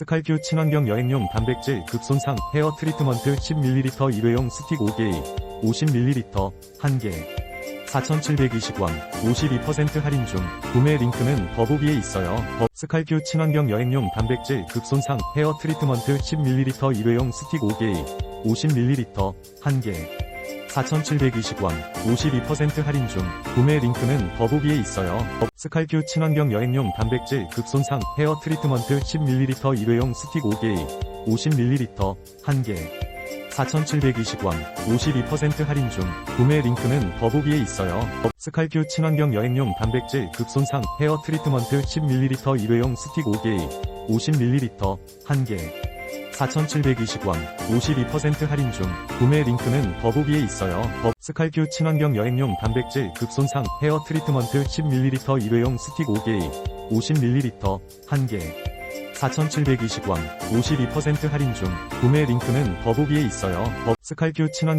스칼큐 친환경 여행용 단백질 급손상 헤어 트리트먼트 10ml 일회용 스틱 5개 50ml 1개 4,720원 52% 할인 중 구매 링크는 더보기에 있어요. 더- 스칼큐 친환경 여행용 단백질 급손상 헤어 트리트먼트 10ml 일회용 스틱 5개 50ml 1개 4,720원 52% 할인 중 구매 링크는 더보기에 있어요. 더- 스칼큐 친환경 여행용 단백질 급손상 헤어 트리트먼트 10ml 일회용 스틱 5개 50ml 1개 4,720원 52% 할인 중 구매 링크는 더보기에 있어요. 더- 스칼큐 친환경 여행용 단백질 급손상 헤어 트리트먼트 10ml 일회용 스틱 5개 50ml 1개 4,720원 52% 할인 중 구매 링크는 더보기에 있어요. 더- 스칼큐 친환경 여행용 단백질 급손상 헤어 트리트먼트 10ml 일회용 스틱 5개 50ml 1개 4,720원 52% 할인 중 구매 링크는 더보기에 있어요. 더- 스칼큐 친환경